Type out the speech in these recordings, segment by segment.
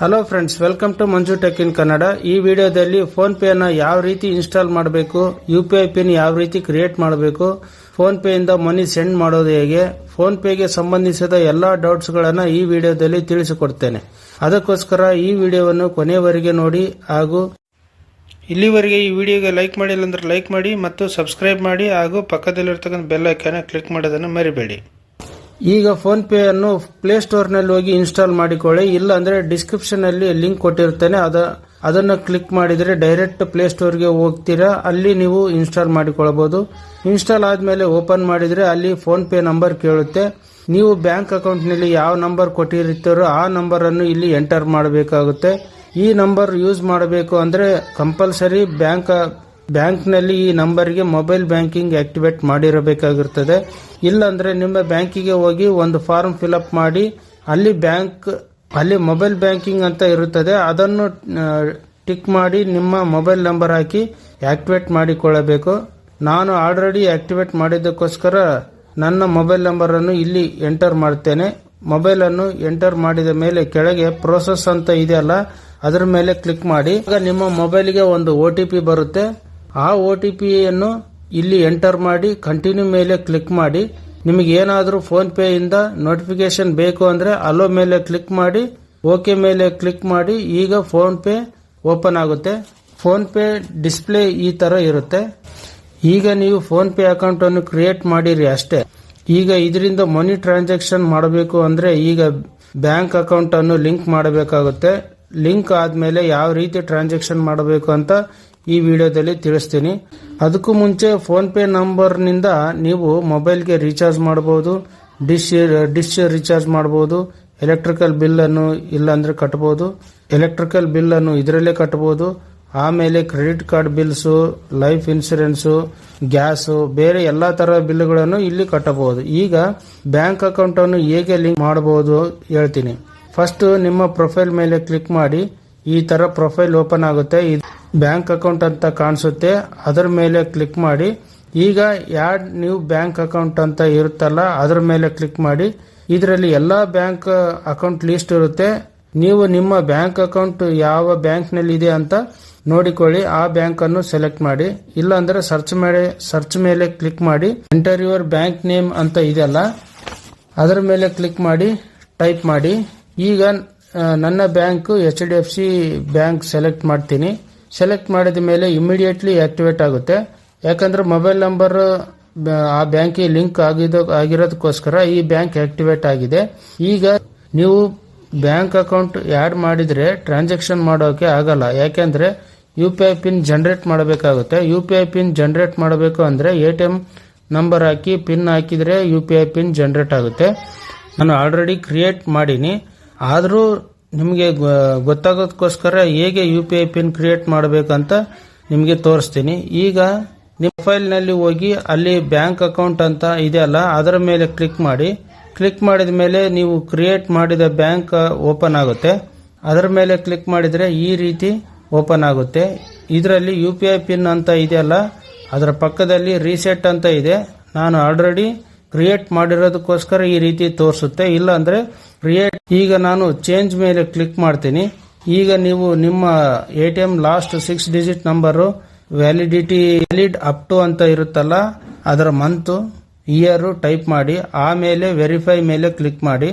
Hello friends welcome to Manju tech in Kannada ಈ ವಿಡಿಯೋದಲ್ಲಿ phone pay ನ ಯಾವ ರೀತಿ ಇನ್ಸ್ಟಾಲ್ ಮಾಡಬೇಕು ಯು ಪಿ ಐ ಪಿನ್ ಯಾವ ರೀತಿ ಕ್ರಿಯೇಟ್ ಮಾಡಬೇಕು ಫೋನ್ ಪೇ ಇಂದ ಮನಿ ಸೆಂಡ್ ಮಾಡೋದು ಹೇಗೆ ಫೋನ್ ಪೇಗೆ ಸಂಬಂಧಿಸಿದ ಎಲ್ಲಾ ಡೌಟ್ಸ್ ಗಳನ್ನ ಈ ವಿಡಿಯೋದಲ್ಲಿ ತಿಳಿಸಿಕೊಡ್ತೇನೆ. ಅದಕ್ಕೋಸ್ಕರ ಈ ವಿಡಿಯೋವನ್ನು ಕೊನೆಯವರೆಗೆ ನೋಡಿ ಹಾಗೂ ಇಲ್ಲಿವರೆಗೆ ಈ ವಿಡಿಯೋಗೆ ಲೈಕ್ ಮಾಡಿಲ್ಲ ಅಂದ್ರೆ ಲೈಕ್ ಮಾಡಿ ಮತ್ತು ಸಬ್ಸ್ಕ್ರೈಬ್ ಮಾಡಿ ಹಾಗೂ ಪಕ್ಕದಲ್ಲಿರ್ತಕ್ಕಂಥ ಬೆಲ್ ಐಕಾನ್ ಕ್ಲಿಕ್ ಮಾಡೋದನ್ನು ಮರಿಬೇಡಿ. ಈಗ ಫೋನ್ ಪೇ ಅನ್ನು ಪ್ಲೇ ಸ್ಟೋರ್ನಲ್ಲಿ ಹೋಗಿ ಇನ್ಸ್ಟಾಲ್ ಮಾಡಿಕೊಳ್ಳಿ. ಇಲ್ಲ ಅಂದ್ರೆ ಡಿಸ್ಕ್ರಿಪ್ಷನ್ ಅಲ್ಲಿ ಲಿಂಕ್ ಕೊಟ್ಟಿರ್ತೇನೆ. ಅದ, ಅದನ್ನು ಕ್ಲಿಕ್ ಮಾಡಿದ್ರೆ ಡೈರೆಕ್ಟ್ ಪ್ಲೇ ಸ್ಟೋರ್ಗೆ ಹೋಗ್ತೀರಾ? ಅಲ್ಲಿ ನೀವು ಇನ್ಸ್ಟಾಲ್ ಮಾಡಿಕೊಳ್ಳಬಹುದು ಇನ್ಸ್ಟಾಲ್ ಆದ್ಮೇಲೆ ಓಪನ್ ಮಾಡಿದ್ರೆ ಅಲ್ಲಿ ಫೋನ್ ಪೇ ನಂಬರ್ ಕೇಳುತ್ತೆ. ನೀವು ಬ್ಯಾಂಕ್ ಅಕೌಂಟ್ನಲ್ಲಿ ಯಾವ ನಂಬರ್ ಕೊಟ್ಟಿರುತ್ತಾರೋ ಆ ನಂಬರ್ ಅನ್ನು ಇಲ್ಲಿ ಎಂಟರ್ ಮಾಡಬೇಕಾಗುತ್ತೆ. ಈ ನಂಬರ್ ಯೂಸ್ ಮಾಡಬೇಕು ಅಂದ್ರೆ ಕಂಪಲ್ಸರಿ ಬ್ಯಾಂಕ್ ಬ್ಯಾಂಕ್ನಲ್ಲಿ ಈ ನಂಬರ್ಗೆ ಮೊಬೈಲ್ ಬ್ಯಾಂಕಿಂಗ್ ಆಕ್ಟಿವೇಟ್ ಮಾಡಿರಬೇಕಾಗಿರ್ತದೆ. ಇಲ್ಲಾಂದ್ರೆ ನಿಮ್ಮ ಬ್ಯಾಂಕಿಗೆ ಹೋಗಿ ಒಂದು ಫಾರ್ಮ್ ಫಿಲಪ್ ಮಾಡಿ, ಅಲ್ಲಿ ಬ್ಯಾಂಕ್, ಅಲ್ಲಿ ಮೊಬೈಲ್ ಬ್ಯಾಂಕಿಂಗ್ ಅಂತ ಇರುತ್ತದೆ. ಅದನ್ನು ಟಿಕ್ ಮಾಡಿ ನಿಮ್ಮ ಮೊಬೈಲ್ ನಂಬರ್ ಹಾಕಿ ಆಕ್ಟಿವೇಟ್ ಮಾಡಿಕೊಳ್ಳಬೇಕು. ನಾನು ಆಲ್ರೆಡಿ ಆಕ್ಟಿವೇಟ್ ಮಾಡಿದ್ದಕ್ಕೋಸ್ಕರ ನನ್ನ ಮೊಬೈಲ್ ನಂಬರ್ ಅನ್ನು ಇಲ್ಲಿ ಎಂಟರ್ ಮಾಡ್ತೇನೆ. ಮೊಬೈಲ್ ಅನ್ನು ಎಂಟರ್ ಮಾಡಿದ ಮೇಲೆ ಕೆಳಗೆ ಪ್ರೋಸೆಸ್ ಅಂತ ಇದೆಯಲ್ಲ, ಅದರ ಮೇಲೆ ಕ್ಲಿಕ್ ಮಾಡಿ. ಆಗ ನಿಮ್ಮ ಮೊಬೈಲ್ಗೆ ಒಂದು ಒ ಟಿ ಪಿ ಬರುತ್ತೆ. ಆ ಒ ಟಿ ಪಿಯನ್ನು ಇಲ್ಲಿ ಎಂಟರ್ ಮಾಡಿ ಕಂಟಿನ್ಯೂ ಮೇಲೆ ಕ್ಲಿಕ್ ಮಾಡಿ. ನಿಮಗೆ ಏನಾದರೂ ಫೋನ್ ಪೇ ಇಂದ ನೋಟಿಫಿಕೇಶನ್ ಬೇಕು ಅಂದ್ರೆ ಅಲೋ ಮೇಲೆ ಕ್ಲಿಕ್ ಮಾಡಿ ಓಕೆ ಮೇಲೆ ಕ್ಲಿಕ್ ಮಾಡಿ, ಈಗ ಫೋನ್ ಪೇ ಓಪನ್ ಆಗುತ್ತೆ. ಫೋನ್ ಪೇ ಡಿಸ್ಪ್ಲೇ ಈ ತರ ಇರುತ್ತೆ. ಈಗ ನೀವು ಫೋನ್ ಪೇ ಅಕೌಂಟ್ ಅನ್ನು ಕ್ರಿಯೇಟ್ ಮಾಡಿರಿ ಅಷ್ಟೇ. ಈಗ ಇದರಿಂದ ಮನಿ ಟ್ರಾನ್ಸಾಕ್ಷನ್ ಮಾಡಬೇಕು ಅಂದ್ರೆ ಈಗ ಬ್ಯಾಂಕ್ ಅಕೌಂಟ್ ಅನ್ನು ಲಿಂಕ್ ಮಾಡಬೇಕಾಗುತ್ತೆ. ಲಿಂಕ್ ಆದ್ಮೇಲೆ ಯಾವ ರೀತಿ ಟ್ರಾನ್ಸಾಕ್ಷನ್ ಮಾಡಬೇಕು ಅಂತ ಈ ವಿಡಿಯೋದಲ್ಲಿ ತಿಳಿಸ್ತೀನಿ. ಅದಕ್ಕೂ ಮುಂಚೆ ಫೋನ್ ಪೇ ನಂಬರ್ನಿಂದ ನೀವು ಮೊಬೈಲ್ಗೆ ರೀಚಾರ್ಜ್ ಮಾಡ್ಬೋದು ಡಿಶ್ ಡಿಶ್ ರೀಚಾರ್ಜ್ ಮಾಡ್ಬೋದು ಎಲೆಕ್ಟ್ರಿಕಲ್ ಬಿಲ್ಲನ್ನು ಇಲ್ಲಾಂದ್ರೆ ಕಟ್ಟಬಹುದು ಎಲೆಕ್ಟ್ರಿಕಲ್ ಬಿಲ್ಲನ್ನು ಇದರಲ್ಲೇ ಕಟ್ಬೋದು, ಆಮೇಲೆ credit card bills life insurance gas ಬೇರೆ ಎಲ್ಲ ತರ ಬಿಲ್ಗಳನ್ನು ಇಲ್ಲಿ ಕಟ್ಟಬಹುದು. ಈಗ ಬ್ಯಾಂಕ್ ಅಕೌಂಟ್ ಅನ್ನು ಹೇಗೆ ಲಿಂಕ್ ಮಾಡಬಹುದು ಹೇಳ್ತೀನಿ. ಫಸ್ಟ್ ನಿಮ್ಮ ಪ್ರೊಫೈಲ್ ಮೇಲೆ ಕ್ಲಿಕ್ ಮಾಡಿ, ಈ ತರ ಪ್ರೊಫೈಲ್ ಓಪನ್ ಆಗುತ್ತೆ. ಬ್ಯಾಂಕ್ ಅಕೌಂಟ್ ಅಂತ ಕಾಣಿಸುತ್ತೆ. ಅದರ ಮೇಲೆ ಕ್ಲಿಕ್ ಮಾಡಿ. ಈಗ ಯಾಡ್ ನ್ಯೂ ಬ್ಯಾಂಕ್ ಅಕೌಂಟ್ ಅಂತ ಇರುತ್ತಲ್ಲ, ಅದರ ಮೇಲೆ ಕ್ಲಿಕ್ ಮಾಡಿ. ಇದರಲ್ಲಿ ಎಲ್ಲ ಬ್ಯಾಂಕ್ ಅಕೌಂಟ್ ಲಿಸ್ಟ್ ಇರುತ್ತೆ. ನೀವು ನಿಮ್ಮ ಬ್ಯಾಂಕ್ ಅಕೌಂಟ್ ಯಾವ ಬ್ಯಾಂಕ್ನಲ್ಲಿ ಇದೆ ಅಂತ ನೋಡಿಕೊಳ್ಳಿ. ಆ ಬ್ಯಾಂಕ್ ಅನ್ನು ಸೆಲೆಕ್ಟ್ ಮಾಡಿ. ಇಲ್ಲ ಅಂದ್ರೆ ಸರ್ಚ್ ಮಾಡಿ, ಸರ್ಚ್ ಮೇಲೆ ಕ್ಲಿಕ್ ಮಾಡಿ. ಎಂಟರ್ ಯುವರ್ ಬ್ಯಾಂಕ್ ನೇಮ್ ಅಂತ ಇದೆಯಲ್ಲ, ಅದರ ಮೇಲೆ ಕ್ಲಿಕ್ ಮಾಡಿ, ಟೈಪ್ ಮಾಡಿ. ಈಗ ನನ್ನ bank H D F C bank select ಮಾಡ್ತೀನಿ. ಸೆಲೆಕ್ಟ್ ಮಾಡಿದ ಮೇಲೆ ಇಮಿಡಿಯೇಟ್ಲಿ ಆಕ್ಟಿವೇಟ್ ಆಗುತ್ತೆ. ಯಾಕಂದರೆ ಮೊಬೈಲ್ ನಂಬರ್ ಆ ಬ್ಯಾಂಕಿಗೆ ಲಿಂಕ್ ಆಗಿದ, ಆಗಿರೋದಕ್ಕೋಸ್ಕರ ಈ ಬ್ಯಾಂಕ್ ಆಕ್ಟಿವೇಟ್ ಆಗಿದೆ. ಈಗ ನೀವು ಬ್ಯಾಂಕ್ ಅಕೌಂಟ್ ಆ್ಯಡ್ ಮಾಡಿದರೆ ಟ್ರಾನ್ಸಾಕ್ಷನ್ ಮಾಡೋಕೆ ಆಗಲ್ಲ. ಯಾಕೆಂದರೆ U P I pin generate ಮಾಡಬೇಕಾಗುತ್ತೆ. U P I pin generate ಮಾಡಬೇಕು ಅಂದರೆ ಎ ಟಿ ಎಂ ನಂಬರ್ ಹಾಕಿ ಪಿನ್ ಹಾಕಿದರೆ U P I pin generate ಆಗುತ್ತೆ. ನಾನು ಆಲ್ರೆಡಿ ಕ್ರಿಯೇಟ್ ಮಾಡೀನಿ. ಆದರೂ ನಿಮಗೆ ಗೊತ್ತಾಗೋದಕ್ಕೋಸ್ಕರ ಹೇಗೆ U P I pin create ಮಾಡಬೇಕಂತ ನಿಮಗೆ ತೋರಿಸ್ತೀನಿ. ಈಗ ನಿಮ್ಮ ಮೊಬೈಲ್ನಲ್ಲಿ ಹೋಗಿ ಅಲ್ಲಿ ಬ್ಯಾಂಕ್ ಅಕೌಂಟ್ ಅಂತ ಇದೆಯಲ್ಲ ಅದರ ಮೇಲೆ ಕ್ಲಿಕ್ ಮಾಡಿ. ಕ್ಲಿಕ್ ಮಾಡಿದ ಮೇಲೆ ನೀವು ಕ್ರಿಯೇಟ್ ಮಾಡಿದ ಬ್ಯಾಂಕ್ ಓಪನ್ ಆಗುತ್ತೆ. ಅದರ ಮೇಲೆ ಕ್ಲಿಕ್ ಮಾಡಿದರೆ ಈ ರೀತಿ ಓಪನ್ ಆಗುತ್ತೆ. ಇದರಲ್ಲಿ ಯು ಪಿ ಐ ಪಿನ್ ಅಂತ ಇದೆಯಲ್ಲ, ಅದರ ಪಕ್ಕದಲ್ಲಿ ರೀಸೆಟ್ ಅಂತ ಇದೆ. ನಾನು ಆಲ್ರೆಡಿ ಕ್ರಿಯೇಟ್ ಮಾಡಿರೋದಕ್ಕೋಸ್ಕರ ಈ ರೀತಿ ತೋರಿಸುತ್ತೆ. ಇಲ್ಲ ಅಂದ್ರೆ ಕ್ರಿಯೇಟ್ ಈಗ ನಾನು ಚೇಂಜ್ ಮೇಲೆ ಕ್ಲಿಕ್ ಮಾಡ್ತೀನಿ. ಈಗ ನೀವು ನಿಮ್ಮ A T M last six digit number validity valid up to ಅಂತ ಇರುತ್ತಲ್ಲ, ಅದರ ಮಂತು ಇಯರ್ ಟೈಪ್ ಮಾಡಿ, ಆಮೇಲೆ ವೆರಿಫೈ ಮೇಲೆ ಕ್ಲಿಕ್ ಮಾಡಿ.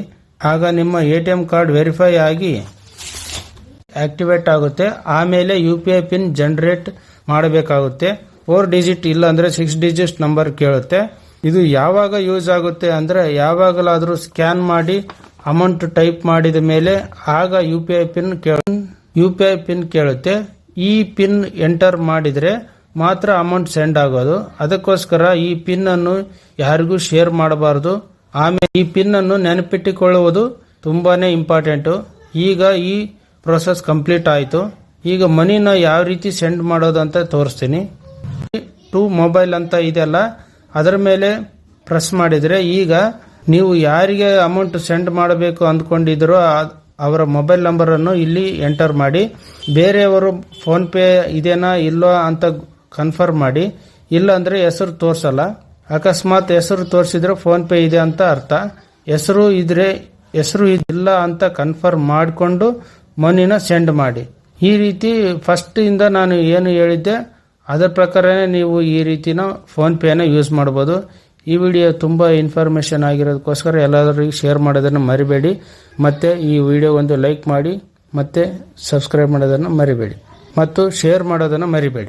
ಆಗ ನಿಮ್ಮ A T M card verify ಆಗಿ ಆಕ್ಟಿವೇಟ್ ಆಗುತ್ತೆ. ಆಮೇಲೆ U P I pin generate ಮಾಡಬೇಕಾಗುತ್ತೆ. ಫೋರ್ ಡಿಜಿಟ್ ಇಲ್ಲ ಅಂದ್ರೆ ಸಿಕ್ಸ್ ಡಿಜಿಟ್ ನಂಬರ್ ಕೇಳುತ್ತೆ. ಇದು ಯಾವಾಗ ಯೂಸ್ ಆಗುತ್ತೆ ಅಂದ್ರೆ ಯಾವಾಗಲಾದರೂ ಸ್ಕ್ಯಾನ್ ಮಾಡಿ ಅಮೌಂಟ್ ಟೈಪ್ ಮಾಡಿದ ಮೇಲೆ ಆಗ U P I pin U P I pin ಕೇಳುತ್ತೆ. ಈ ಪಿನ್ ಎಂಟರ್ ಮಾಡಿದ್ರೆ ಮಾತ್ರ ಅಮೌಂಟ್ ಸೆಂಡ್ ಆಗೋದು. ಅದಕ್ಕೋಸ್ಕರ ಈ ಪಿನ್ ಅನ್ನು ಯಾರಿಗೂ ಶೇರ್ ಮಾಡಬಾರದು. ಆಮೇಲೆ ಈ ಪಿನ್ ಅನ್ನು ನೆನಪಿಟ್ಟುಕೊಳ್ಳುವುದು ತುಂಬಾನೇ ಇಂಪಾರ್ಟೆಂಟು. ಈಗ ಈ ಪ್ರೊಸೆಸ್ ಕಂಪ್ಲೀಟ್ ಆಯಿತು. ಈಗ ಮನಿನ ಯಾವ ರೀತಿ ಸೆಂಡ್ ಮಾಡೋದು ಅಂತ ತೋರಿಸ್ತೀನಿ. ಟು ಮೊಬೈಲ್ ಅಂತ ಇದೆಯಲ್ಲ ಅದರ ಮೇಲೆ ಪ್ರೆಸ್ ಮಾಡಿದರೆ ಈಗ ನೀವು ಯಾರಿಗೆ ಅಮೌಂಟ್ ಸೆಂಡ್ ಮಾಡಬೇಕು ಅಂದ್ಕೊಂಡಿದ್ರೋ ಅವರ ಮೊಬೈಲ್ ನಂಬರನ್ನು ಇಲ್ಲಿ ಎಂಟರ್ ಮಾಡಿ, ಬೇರೆಯವರು ಫೋನ್ಪೇ ಇದೇನಾ ಇಲ್ಲೋ ಅಂತ ಕನ್ಫರ್ಮ್ ಮಾಡಿ ಇಲ್ಲ ಅಂದರೆ ಹೆಸರು ತೋರಿಸಲ್ಲ. ಅಕಸ್ಮಾತ್ ಹೆಸರು ತೋರಿಸಿದ್ರೆ ಫೋನ್ ಪೇ ಇದೆ ಅಂತ ಅರ್ಥ. ಹೆಸರು ಇದ್ರೆ ಹೆಸರು ಇಲ್ಲ ಅಂತ ಕನ್ಫರ್ಮ್ ಮಾಡಿಕೊಂಡು ಮನಿನ ಸೆಂಡ್ ಮಾಡಿ. ಈ ರೀತಿ ಫಸ್ಟ್ ಇಂದ ನಾನು ಏನು ಹೇಳಿದ್ದೆ ಅದರ ಪ್ರಕಾರನೇ ನೀವು ಈ ರೀತಿನ ಫೋನ್ ಪೇನ ಯೂಸ್ ಮಾಡ್ಬೋದು. ಈ ವಿಡಿಯೋ ತುಂಬ ಇನ್ಫಾರ್ಮೇಷನ್ ಆಗಿರೋದಕ್ಕೋಸ್ಕರ ಎಲ್ಲರಿಗೂ ಶೇರ್ ಮಾಡೋದನ್ನು ಮರಿಬೇಡಿ. ಮತ್ತು ಈ ವಿಡಿಯೋ ಒಂದು ಲೈಕ್ ಮಾಡಿ, ಮತ್ತೆ ಸಬ್ಸ್ಕ್ರೈಬ್ ಮಾಡೋದನ್ನು ಮರಿಬೇಡಿ. ಮತ್ತು ಶೇರ್ ಮಾಡೋದನ್ನು ಮರಿಬೇಡಿ.